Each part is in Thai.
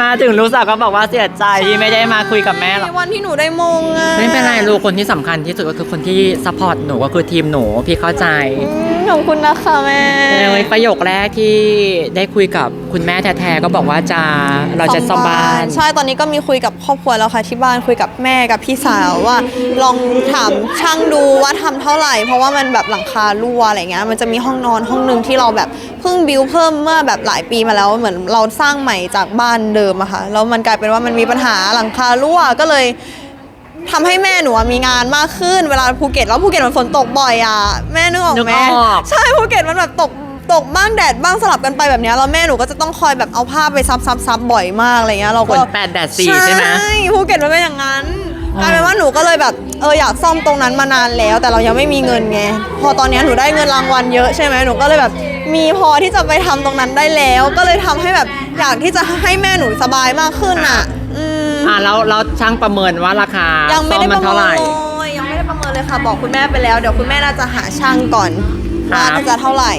มาถึงลูกสาวก็บอกว่าเสียใจที่ไม่ได้มาคุยกับแม่หรอก ในวันที่หนูได้มงอะไม่เป็นไรลูกคนที่สำคัญที่สุดก็คือคนที่ซัพพอร์ตหนูก็คือทีมหนูพี่เข้าใจ อืม ขอบคุณนะคะแม่ ในประโยคแรกที่ได้คุยกับคุณแม่แท้ๆก็บอกว่าจะเราจะซ่อมบ้าน ใช่ตอนนี้ก็มีคุยกับครอบครัวแล้วค่ะที่บ้านคุยกับแม่กับพี่สาวว่า ลองถามช่างดูว่าทำเท่าไหร่ เพราะว่ามันแบบหลังคารั่วอะไรเงี้ยมันจะมีห้องนอนห้องหนึ่งที่เราแบบเพิ่งบิวเพิ่มเมื่อแบบหลายปีมาแล้วเหมือนเราสร้างใหม่จากบ้านเดิมอะค่ะแล้วมันกลายเป็นว่ามันมีปัญหาหลังคารั่วก็เลย ทำให้แม่หนูอะมีงานมากขึ้นเวลาภูเก็ตแล้วภูเก็ตมันฝนตกบ่อยอะแม่นึกออกไหมนึกออก ใช่ภูเก็ตมันแบบตกตกบ้างแดดบ้างสลับกันไปแบบเนี้ยแล้วแม่หนูก็จะต้องคอยแบบเอาผ้าไปซับซับซับบ่อยมากอะไรเงี้ยเราฝก็ นแปดแดดสี่ใช่ไหมภูเก็ตมันเป็นอย่างนั้นอ๋อ กลายเป็นว่าหนูก็เลยแบบเอออยากซ่อมตรงนั้นมานานแล้ว แต่เรายังไม่มีเงินไงพอตอนเนี้ยหนูได้เงินรางวัลเยอะใช่ไหมหนูก็เลยแบบ มีพอที่จะไปทำตรงนั้นได้แล้ว ก็เลยทำให้แบบอยากที่จะให้แม่หนูสบายมากขึ้นอะ อืมอะแล้วเราช่างประเมินว่าราคายังไม่ซ่อมได้มัปนระเท่าเมิไหร่ นเลยยังไม่ได้ประเมินเลยค่ะ บอกคุณแม่ไปแล้ว เดี๋ยวคุณแม่น่าจะหาช่างก่อนครับ ว่าจะเท่าไหร่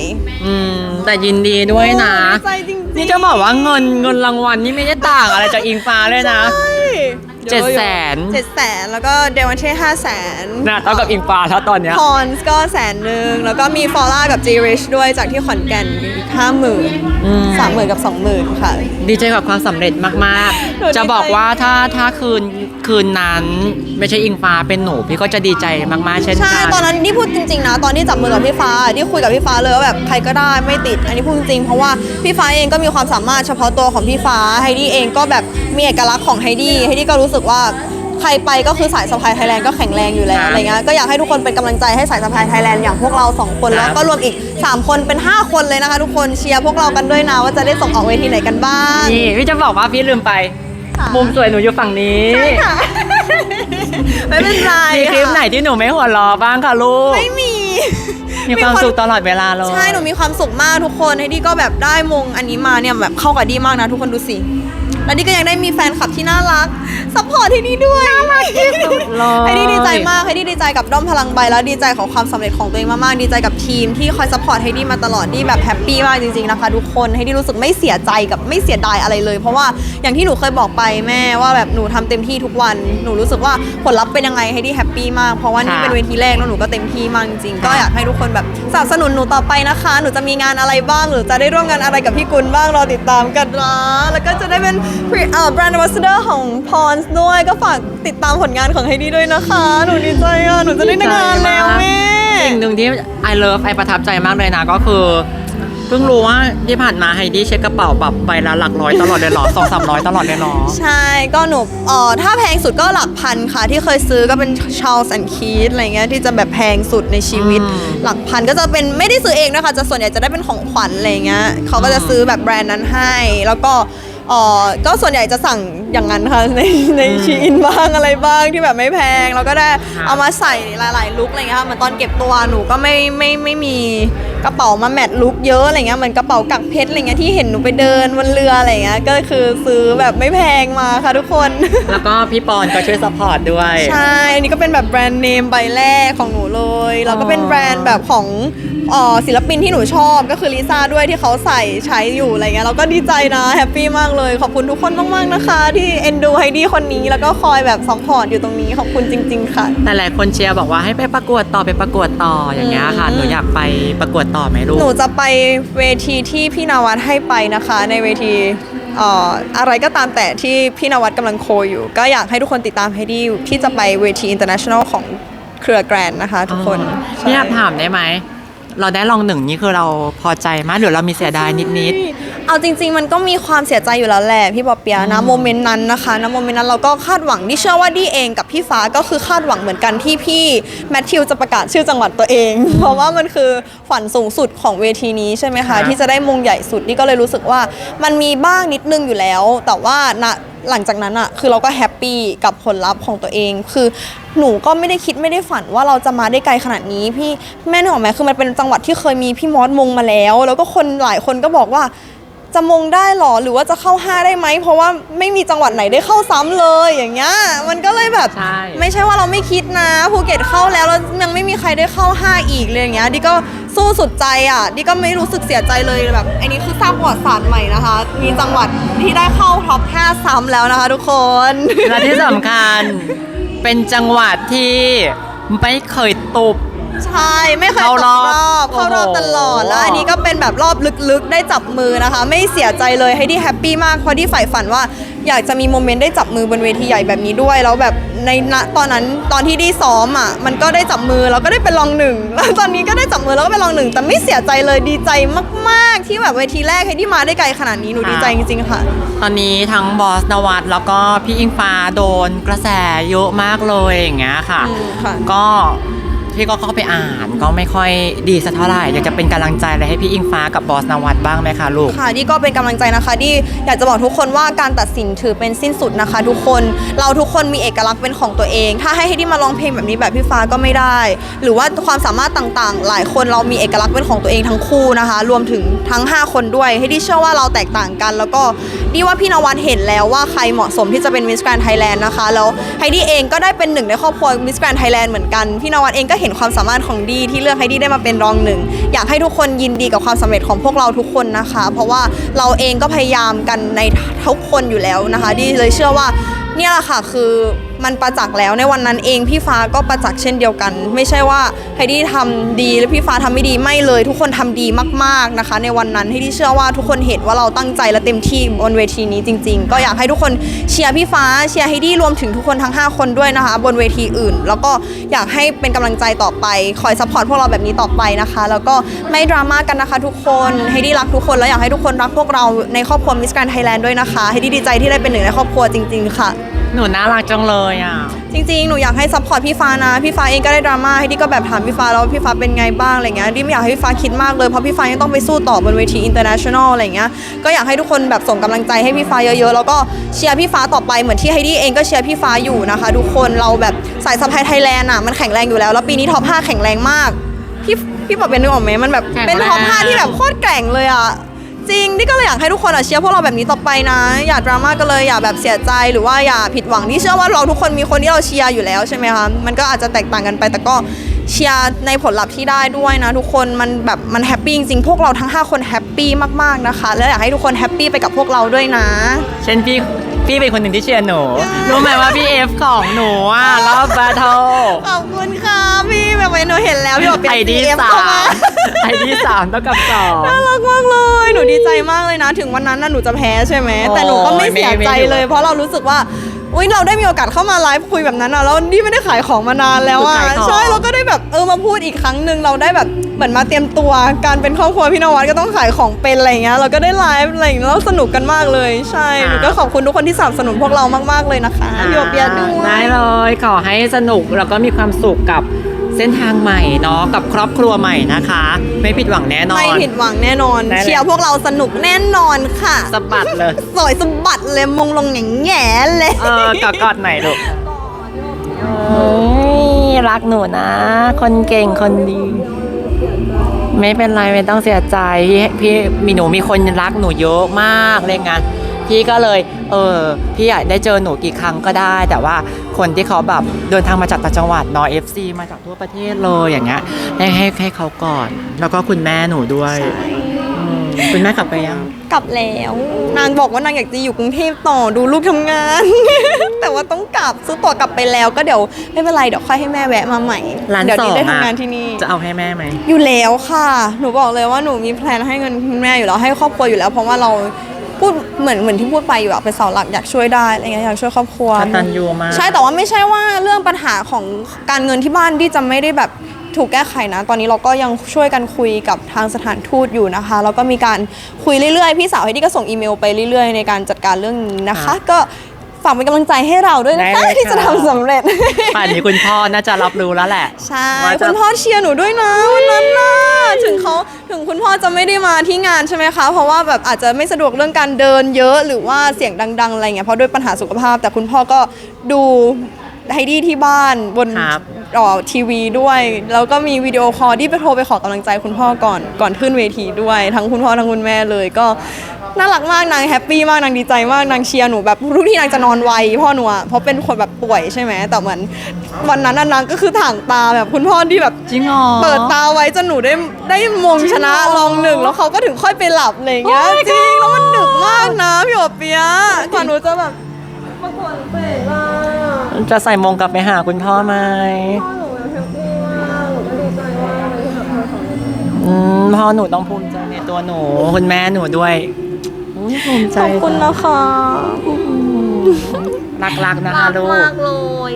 อืมแต่ยินดีด้วยนะ โอ้ดีใจจริงๆนี่จะบอกว่าเงินเงินรางวัลนี่ไม่ได้ต่างอะไรจากอิงฟ้าเลยนะ ใช่ เจ็ดแสนเจ็ดแสนแล้วก็เดวันเช่ห้าแสนนะเท่ากับอิงฟ้าแล้วตอนเนี้ยพอนส์ก็แสนหนึ่งแล้วก็มีฟอร่ากับจีริชด้วยจากที่ขอนแก่นอีกห้าหมื่นอืมสามหมื่นกับสองหมื่นค่ะ ดีใจกับความสำเร็จมากหนูดีใจๆจะบอกว่าถ้าถ้าคืน คืนนั้นไม่ใช่อิงฟ้าเป็นหนูพี่ก็จะดีใจมากๆเช่นใช่กันตอนนั้นนี่พูดจริงๆนะตอนที่จับมือกับพี่ฟ้าที่คุยกับพี่ฟ้าเลยว่าแบบใครก็ได้ไม่ติด อันนี้พูดจริงๆเพราะว่าพี่ฟ้าเองก็มีความสามารถเฉพาะตัวของพี่ฟ้าไฮดี้เองก็แบบมีเอกลักษณ์ของไฮดี้ไฮดี้ก็รู้สึกว่าใครไปก็คือสายสะพายไทยแลนด์ก็แข็งแรงอยู่แล้วอะไรเงี้ยก็อยากให้ทุกคนเป็นกำลังใจให้สายสะพายไทยแลนด์อย่างพวกเราสองคนแล้วก็รวมอีก3คนเป็น5คนเลยนะคะ ทุกคนเชียร์พวกเรากันด้วยนะว่าจะได้ส่งออกเวทีไหนกันบ้าง นี่พี่จะบอกว่าพี่ลืมไป ค่ะมุมสวยหนูอยู่ฝั่งนี้ไม่เป็นไรมีคลิปไหนค่ะที่หนูไม่หัวเราะบ้างคะลูก ไม่มี มีความสุขตลอดเวลาเลย ใช่ หนูมีความสุขมากทุกคนให้ดีก็แบบได้มงอันนี้มาเนี่ยแบบเข้ากับดีมากนะทุกคนดูสิ แล้วดีก็ยังได้มีแฟนคลับที่น่ารักซัพพอร์ตที่นี่ด้วยน่ารักที่สุดเลยให้ดีดีใจมากให้ดีดีใจกับด้อมพลังใบแล้วดีใจของความสำเร็จของตัวเองมากๆดีใจกับทีมที่คอยซัพพอร์ตให้ดีมาตลอดดีแบบแฮปปี้มากจริงๆนะคะทุกคนให้ดีรู้สึกไม่เสียใจกับไม่เสียดายอะไรเลย เพราะว่าอย่างที่หนูเคยบอกไปแม่ว่าแบบหนูทำเต็มที่ทุกวันหนูรู้สึกว่าผลลัพธ์เป็นยังไงให้ดีแฮปปี้มากเพราะว่านี่ค่ะเป็นเวทีแรกแล้วหนูก็เต็มที่มากจริงๆก็อยากให้ทุกคนแบบสนับสนุนหนูต่อไปนะคะ หนูจะมีงานอะไรบ้างหรือจะได้ร่วมงานอะไรกับพี่กุลบ้างรอติดตามกันนะแล้วก็จะได้เป็นแบรนด์ ambassador ของ Pons ด้วยก็ฝากติดตามผลงานของไฮดี้ด้วยนะคะ หนูดีใจอะ หนูจะได้งานแล้วแม่ สิ่งหนึ่งที่ I love ไอประทับใจมากเลยนะก็คือ เพิ่งรู้ว่าที่ผ่านมาไฮดี้เช็คกระเป๋าแบบใบละหลักร้อยตลอดเลยเหรอสองสามร้อยตลอดเลยเหรอ ใช่ก็หนูเอ่อถ้าแพงสุดก็หลักพันค่ะ ที่เคยซื้อก็เป็น Charles and Keith อะไรเงี้ยที่จะแบบแพงสุดในชีวิต อืม หลักพันก็จะเป็นไม่ได้ซื้อเองนะคะจะส่วนใหญ่จะได้เป็นของขวัญอะไรเงี้ยเขาก็จะซื้อแบบแบรนด์นั้นให้ แล้วก็เอ่อก็ส่วนใหญ่จะสั่งอย่างนั้นค่ะในในชีอินบ้างอะไรบ้างที่แบบไม่แพง แล้วก็ได้ครับเอามาใส่หลาย ๆ ลุคอะไรเงี้ยค่ะเหมือนตอนเก็บตัวหนูก็ไม่ไม่ไม่มีกระเป๋ามาแมทลุคเยอะอะไรเงี้ยเหมือนกระเป๋ากักเพชรอะไรเงี้ยที่เห็นหนูไปเดินบนเรืออะไรเงี้ยก็คือซื้อแบบไม่แพงมาค่ะทุกคน แล้วก็พี่ปอนก็ช่วยซัพพอร์ตด้วย ใช่อันนี้ก็เป็นแบบแบรนด์เนมใบแรกของหนูเลยแล้วก็เป็นแบรนด์แบบของเอ่อศิลปินที่หนูชอบก็คือลิซ่าด้วยที่เขาใส่ใช้อยู่อะไรเงี้ยเราก็ดีใจนะแฮปปี้มากเลย ขอบคุณทุกคนมากๆนะคะ ที่เอ็นดูไฮดี้คนนี้แล้วก็คอยแบบซัพพอร์ตอยู่ตรงนี้ขอบคุณจริง ๆ ค่ะ แต่หลายคนเชียร์บอกว่าให้ไปประกวดต่อไปประกวดต่ออย่างเงี้ยค่ะอืมหนูอยากไปประกวดต่อไหมลูกหนูจะไปเวทีที่พี่นวัดให้ไปนะคะ ในเวทีเอ่ออะไรก็ตามแต่ที่พี่นวัดกำลังโคอยู่ ก็อยากให้ทุกคนติดตามไฮดี้ที่จะไปเวที international ของเครือแกรนด์นะคะ ทุกคนนี่อยากถามได้ไหม เราได้ลองหนึ่งนี่คือเราพอใจไหมหรือเรามีเสียดายนิด เอาจริง ๆ มันก็มีความเสียใจอยู่แล้วแหละพี่ปอเปียะนะโมเมนต์นั้นนะคะนะโมเมนต์นั้นเราก็คาดหวังที่เชื่อว่าดีเองกับพี่ฟ้าก็คือคาดหวังเหมือนกันที่พี่แมทธิวจะประกาศชื่อจังหวัดตัวเอง เพราะว่ามันคือฝันสูงสุดของเวทีนี้ใช่ไหมครัคะบที่จะได้มงใหญ่สุดนี่ก็เลยรู้สึกว่ามันมีบ้างนิดนึงอยู่แล้ว แต่ว่าณหลังจากนั้นอะคือเราก็แฮปปี้กับผลลัพธ์ของตัวเอง คือหนูก็ไม่ได้คิดไม่ได้ฝันว่าเราจะมาได้ไกลขนาดนี้ พี่แม่นึกออกไหมคือมันเป็นจังหวัดที่เคยมีพี่มอสมงมาแล้ว แล้วก็คนหลายคนก็บอกว่า จะมงได้หรอหรือว่าจะเข้าห้าได้ไหม เพราะว่าไม่มีจังหวัดไหนได้เข้าซ้ำเลยอย่างเงี้ยมันก็เลยแบบใช่ไม่ใช่ว่าเราไม่คิดนะภูเก็ตเข้าแล้วแล้วยังไม่มีใครได้เข้า 5 อีกเลยอย่างเงี้ยดิก็สู้สุดใจอะดิก็ไม่รู้สึกเสียใจเลยแบบอันนี้คือสร้างประวัติศาสตร์ใหม่นะคะ มีจังหวัดที่ได้เข้าท็อป5ซ้ำแล้วนะคะ ทุกคนและที่สำคัญเป็นจังหวัดที่ไม่เคยตบ ใช่ไม่เคยตเข้ากรรออบบเข้ารอบโอ้โหตลอดแล้วอันนี้ก็เป็นแบบรอบลึกๆ ได้จับมือนะคะ ไม่เสียใจเลยให้ที่แฮปปี้มากเพราะที่ใฝ่ฝันว่าอยากจะมีโมเมนต์ได้จับมือบนเวทีใหญ่แบบนี้ด้วย แล้วแบบในณตอนนั้นตอนที่ได้ซ้อมอะมันก็ได้จับมือแล้วก็ได้เป็นรองหนึ่งแล้วตอนนี้ก็ได้จับมือแล้วก็เป็นรองหนึ่งแต่ไม่เสียใจเลยดีใจมากๆ ที่แบบเวทีแรกให้ที่มาได้ไกลขนาดนี้หนูดีใจจริงๆค่ะ ตอนนี้ทั้งบอสนวัตแล้วก็พี่อิงฟ้าโดนกระแสเยอะมากเลยอย่างเงี้ยค่ะอืมค่ะก็ พี่ก็เข้าไปอ่านก็ไม่ค่อยดีสักเท่าไหร่อยากจะเป็นกำลังใจอะไรให้พี่อิงฟ้ากับบอสนวัตบ้างไหมคะลูกค่ะที่ก็เป็นกำลังใจนะคะที่อยากจะบอกทุกคนว่าการตัดสินถือเป็นสิ้นสุดนะคะ ทุกคนเราทุกคนมีเอกลักษณ์เป็นของตัวเอง ถ้าให้ให้ที่มาร้องเพลงแบบนี้แบบพี่ฟ้าก็ไม่ได้ หรือว่าความสามารถต่างๆ หลายคนเรามีเอกลักษณ์เป็นของตัวเองทั้งคู่นะคะ รวมถึงทั้ง 5 คนด้วย ให้ที่เชื่อว่าเราแตกต่างกัน แล้วก็ดีว่าพี่นวัดเห็นแล้วว่าใครเหมาะสมที่จะเป็นมิสแกรนไทยแลนด์นะคะแล้วไฮดี้เองก็ได้เป็นหนึ่งในครอบครัวมิสแกรนไทยแลนด์เหมือนกันพี่นวัดเองก็เห็นความสามารถของดีที่เลือกให้ดีได้มาเป็นรองหนึ่ง อยากให้ทุกคนยินดีกับความสำเร็จของพวกเราทุกคนนะคะ เพราะว่าเราเองก็พยายามกันในทุกคนอยู่แล้วนะคะดีเลยเชื่อว่าเนี่ยแหละค่ะคือ มันประจักษ์แล้วในวันนั้นเองพี่ฟ้าก็ประจักษ์เช่นเดียวกัน ไม่ใช่ว่าไฮดี้ทำดีแล้วพี่ฟ้าทำไม่ดีไม่เลย ทุกคนทำดีมากๆนะคะ ในวันนั้นให้ที่เชื่อว่าทุกคนเห็นว่าเราตั้งใจและเต็มที่บนเวทีนี้จริง ๆ ก็อยากให้ทุกคนเชียร์พี่ฟ้าเชียร์ไฮดี้รวมถึงทุกคนทั้ง 5 คนด้วยนะคะ บนเวทีอื่น แล้วก็อยากให้เป็นกำลังใจต่อไปคอยซัพพอร์ตพวกเราแบบนี้ต่อไปนะคะ แล้วก็ไม่ดราม่ากันนะคะ ทุกคนไฮดี้รักทุกคนแล้วอยากให้ทุกคนรักพวกเราในครอบครัวมิสแกรนไทยแลนด์ด้วยนะคะไฮดี้ดีใจที่ได้เป็นหนึ่งในครอบครัวจริง ๆ ค่ะ หนูน่ารักจังเลยอะ จริงๆ หนูอยากให้ซัพพอร์ตพี่ฟ้านะ พี่ฟ้าเองก็ได้ดราม่าให้ที่ก็แบบถามพี่ฟ้าแล้วว่าพี่ฟ้าเป็นไงบ้างอะไรเงี้ยดิไม่อยากให้พี่ฟ้าคิดมากเลยเพราะพี่ฟ้ายังต้องไปสู้ต่อบนเวที international อะไรเงี้ย ก็อยากให้ทุกคนแบบส่งกำลังใจให้พี่ฟ้าเยอะๆ แล้วก็เชียร์พี่ฟ้าต่อไปเหมือนที่ไฮดี้เองก็เชียร์พี่ฟ้าอยู่นะคะ ทุกคน เราแบบสายสะพายไทยแลนด์อะมันแข็งแรงอยู่แล้ว แล้วปีนี้ท็อป5แข็งแรงมาก พี่พี่บอกเป็นนึกออกไหมมันแบบแข็งแรงเป็นท็อป5ที่แบบโคตรแกร่งเลยอะ จริงนี่ก็เลยอยากให้ทุกคนอะเชียร์พวกเราแบบนี้ต่อไปนะ อย่าดราม่ากันเลยอย่าแบบเสียใจหรือว่าอย่าผิดหวังที่เชื่อว่าเราทุกคนมีคนที่เราเชียร์อยู่แล้วใช่ไหมคะมันก็อาจจะแตกต่างกันไปแต่ก็เชียร์ในผลลัพธ์ที่ได้ด้วยนะ ทุกคนมันแบบมันแฮปปี้จริงๆพวกเราทั้ง 5 คนแฮปปี้มากๆนะคะ แล้วอยากให้ทุกคนแฮปปี้ไปกับพวกเราด้วยนะ เช่นพี่ พี่เป็นคนหนึ่งที่เชียร์หนู รู้ไหมว่าพี่เอฟของหนูอะรอบแบทเทิลขอบคุณค่ะพี่แบบไว้หนูเห็นแล้วพี่บอกเป็น ไอดี CF สาเข้ามไอดีสามเท่ากับสอง น่ารักมากเลย หนูดีใจมากเลยนะ ถึงวันนั้นน่ะหนูจะแพ้ใช่ไหมโอ้ยแต่หนูก็ไม่เสียใจไม่ไม่เลยเพราะเรารู้สึกว่า อุ้ยเราได้มีโอกาสเข้ามาไลฟ์คุยแบบนั้นอะ แล้วนี่ไม่ได้ขายของมานานแล้วอะขายของ ใช่ เราก็ได้แบบเออมาพูดอีกครั้งหนึ่งเราได้แบบ เหมือนมาเตรียมตัวการเป็นครอบครัวพี่นวัดก็ต้องขายของเป็นอะไรอย่างเงี้ยเราก็ได้ไลฟ์อะไรอย่างเงี้ยแล้วสนุกกันมากเลย ใช่หนูก็ขอบคุณทุกคนที่สนับสนุนพวกเรามากๆเลยนะคะพี่โอเปียด้วยได้เลยขอให้สนุกแล้วก็มีความสุขกับเส้นทางใหม่เนาะกับครอบครัวใหม่นะคะ ไม่ผิดหวังแน่นอน ไม่ผิดหวังแน่นอนได้เลยเชียร์พวกเราสนุกแน่นอนค่ะสะบัดเลยสวยสะบัดเลยมงลงอย่างแง่เลยเออกอดกอดไหนอยลูกโอ้ยรักหนูนะ คนเก่งคนดี ไม่เป็นไรไม่ต้องเสียใจพี่พี่มีหนูมีคนรักหนูเยอะมากเลยไงพี่ก็เลย เออพี่อยากได้เจอหนูกี่ครั้งก็ได้ แต่ว่าคนที่เขาแบบเดินทางมาจากต่างจังหวัดนอเอฟซีมาจากทั่วประเทศเลยอย่างเงี้ยให้ให้ให้เขาก่อน แล้วก็คุณแม่หนูด้วย คุณแม่กลับไปยัง กลับแล้ว นางบอกว่านางอยากจะอยู่กรุงเทพต่อดูลูกทำงาน แต่ว่าต้องกลับซื้อตั๋วกลับไปแล้ว ก็เดี๋ยวไม่เป็นไรเดี๋ยวค่อยให้แม่แวะมาใหม่ร้านเดี๋ยวสอนี้งได้อะทำงานที่นี่ จะเอาให้แม่ไหม อยู่แล้วค่ะ หนูบอกเลยว่าหนูมีแพลนให้เงินคุณแม่อยู่แล้วให้ครอบครัวอยู่แล้ว เพราะว่าเราพูดเหมือนเหมือนที่พูดไปอยู่อะเป็นเสาหลักอยากช่วยได้อะไรเงี้ยอยากช่วยครอบครัวกตัญญูมาก ใช่แต่ว่าไม่ใช่ว่าเรื่องปัญหาของการเงินที่บ้านที่จะไม่ได้แบบ ถูกแก้ไขนะ ตอนนี้เราก็ยังช่วยกันคุยกับทางสถานทูตอยู่นะคะ แล้วก็มีการคุยเรื่อยๆ พี่สาวให้ที่ก็ส่งอีเมลไปเรื่อยๆ ในการจัดการเรื่องนี้นะคะ ก็ฝากเป็นกำลังใจให้เราด้วยนะคะ ได้เลยที่จะค่ะทำสำเร็จ ป่านนี้คุณพ่อน่าจะรับรู้แล้วแหละ ใช่ว่าจะ คุณพ่อเชียร์หนูด้วยนะวันนั้นนะถึงเขาถึงคุณพ่อจะไม่ได้มาที่งานใช่ไหมคะ เพราะว่าแบบอาจจะไม่สะดวกเรื่องการเดินเยอะหรือว่าเสียงดัง ๆ อะไรเงี้ยเพราะด้วยปัญหาสุขภาพ แต่คุณพ่อก็ดูไฮดี้ที่บ้านบนครับอ๋อ ทีวีด้วยแล้วก็มีวิดีโอคอลที่ไปโทรไปขอกำลังใจคุณพ่อก่อนก่อนขึ้นเวทีด้วย ทั้งคุณพ่อทั้งคุณแม่เลยก็น่ารักมากนางแฮปปี้มากนางดีใจมากนางเชียร์หนูแบบทุกที่นางจะนอนไวพ่อหนูอะเพราะเป็นคนแบบป่วยใช่ไหมแต่เหมือนวันนั้นน่ะนางก็คือถ่างตาแบบคุณพ่อที่แบบจริงเหรอเปิดตาไว้จนหนูได้ได้มงชนะรองหนึ่งแล้วเขาก็ถึงค่อยไปหลับอะไรอย่างเงี้ย Oh my จริงแล้วมันดึกมากนะพี่โอเปียะกว่าหนูจะแบบ ประกวดเตะล่ะจะใส่มงกลับไปหาคุณพ่อไหมพ่อหนูแบบแฮปปี้มากหนูก็ดีใจมากเลยที่แบบเขาสอนอืมพ่อหนูต้องภูมิใจในตัวหนูคุณแม่หนูด้วยอุ๊ยภูมิใจขอบคุณนะคะรักๆนะคะลูกเลย